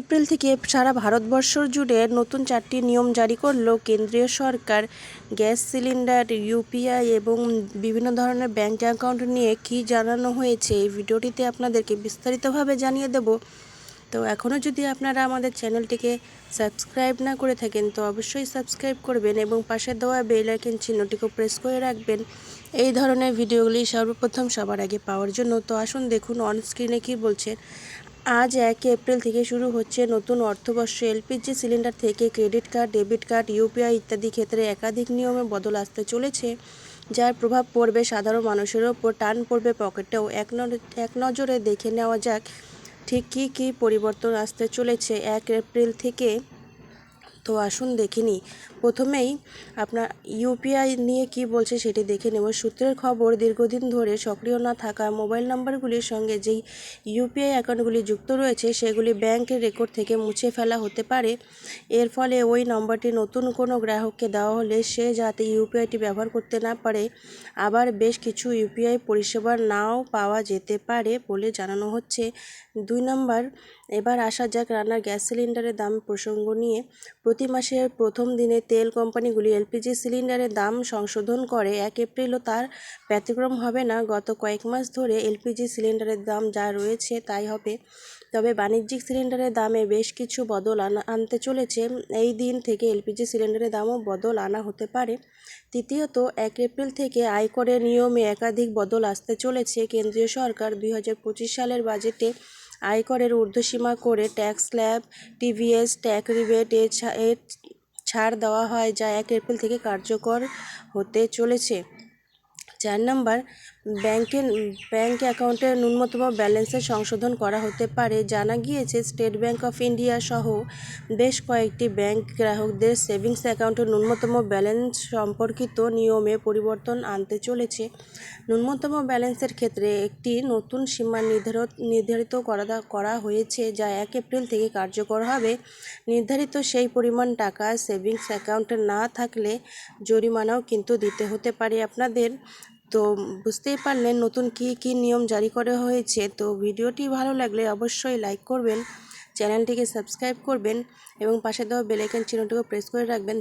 April থেকে সারা ভারতবর্ষ জুড়ে নতুন চারটি নিয়ম জারি করল কেন্দ্রীয় সরকার। গ্যাস সিলিন্ডার ইউপিআই এবং বিভিন্ন ধরনের ব্যাঙ্ক অ্যাকাউন্ট নিয়ে কী জানানো হয়েছে এই ভিডিওটিতে আপনাদেরকে বিস্তারিতভাবে জানিয়ে দেব। তো এখনও যদি আপনারা আমাদের চ্যানেলটিকে সাবস্ক্রাইব না করে থাকেন, তো অবশ্যই সাবস্ক্রাইব করবেন এবং পাশে দেওয়া বেল আইকন চিহ্নটিকে প্রেস করে রাখবেন। এই ধরনের ভিডিওগুলি সর্বপ্রথম সবার আগে পাওয়ার জন্য, তো আসুন দেখুন অন স্ক্রিনে কী বলছেন আজ এক এপ্রিল থেকে শুরু হচ্ছে নতুন অর্থবর্ষ। এলপিজি সিলিন্ডার থেকে credit card, debit card, UPI ইত্যাদি ক্ষেত্রে একাধিক নিয়মে বদল আসতে চলেছে, যার প্রভাব পড়বে সাধারণ মানুষের ওপর, টান পড়বে পকেটেও। এক নজরে দেখে নেওয়া যাক ঠিক কী কী পরিবর্তন আসতে চলেছে। এক এপ্রিল থেকে তো আসুন দেখে নিই প্রথমেই আপনার ইউপিআই নিয়ে কি বলছে সেটি দেখে নেব। সূত্রের খবর, দীর্ঘদিন ধরে সক্রিয় না থাকা মোবাইল নাম্বারগুলির সঙ্গে যেই ইউপিআই অ্যাকাউন্টগুলি যুক্ত রয়েছে, সেগুলি ব্যাংকের রেকর্ড থেকে মুছে ফেলা হতে পারে। এর ফলে ওই নম্বরটি নতুন কোনো গ্রাহককে দেওয়া হলে সে যাতে ইউপিআইটি ব্যবহার করতে না পারে, আবার বেশ কিছু ইউপিআই পরিষেবা নাও পাওয়া যেতে পারে বলে জানানো হচ্ছে। দুই নম্বর, এবার আসা যাক রান্নার গ্যাস সিলিন্ডারের দাম প্রসঙ্গ নিয়ে। প্রতি মাসের প্রথম দিনে তেল কোম্পানিগুলি এলপিজি সিলিন্ডারের দাম সংশোধন করে এক এপ্রিলও তার ব্যতিক্রম হবে না। গত কয়েক মাস ধরে এলপিজি সিলিন্ডারের দাম যা রয়েছে তাই হবে। তবে বাণিজ্যিক সিলিন্ডারের দামে বেশ কিছু বদল আনা, আনতে চলেছে। এই দিন থেকে এলপিজি সিলিন্ডারের দামও বদল আনা হতে পারে। তৃতীয়ত, এক এপ্রিল থেকে আয়করের নিয়মে একাধিক বদল আসতে চলেছে। কেন্দ্রীয় সরকার দুই হাজার পঁচিশ সালের বাজেটে আয়করের ঊর্ধ্বসীমা করে tax slab TVS, tax rebate এর ছাড় দেওয়া হয়, যা এক এপ্রিল থেকে কার্যকর হতে চলেছে। চার নম্বর ব্যাংকের ব্যাংক অ্যাকাউন্টের ন্যূনতম ব্যালেন্সের সংশোধন করা হতে পারে। জানা গিয়েছে, স্টেট ব্যাংক অফ ইন্ডিয়া সহ বেশ কয়েকটি ব্যাংক গ্রাহকদের সেভিংস অ্যাকাউন্টের ন্যূনতম ব্যালেন্স সম্পর্কিত নিয়মে পরিবর্তন আনতে চলেছে। ন্যূনতম ব্যালেন্সের ক্ষেত্রে একটি নতুন সীমা নির্ধারত, নির্ধারিত করা করা হয়েছে, যা এক এপ্রিল থেকে কার্যকর হবে। নির্ধারিত সেই পরিমাণ টাকা সেভিংস অ্যাকাউন্টে না থাকলে জরিমানাও কিন্তু দিতে হতে পারে। আপনাদের তো বুঝতেই পারলেন নতুন কি কি নিয়ম জারি করা হয়েছে। তো ভিডিওটি ভালো লাগলে অবশ্যই লাইক করবেন, চ্যানেলটিকে সাবস্ক্রাইব করবেন এবং পাশে দেওয়া বেলাইকন চিহ্নটিকে প্রেস করে রাখবেন।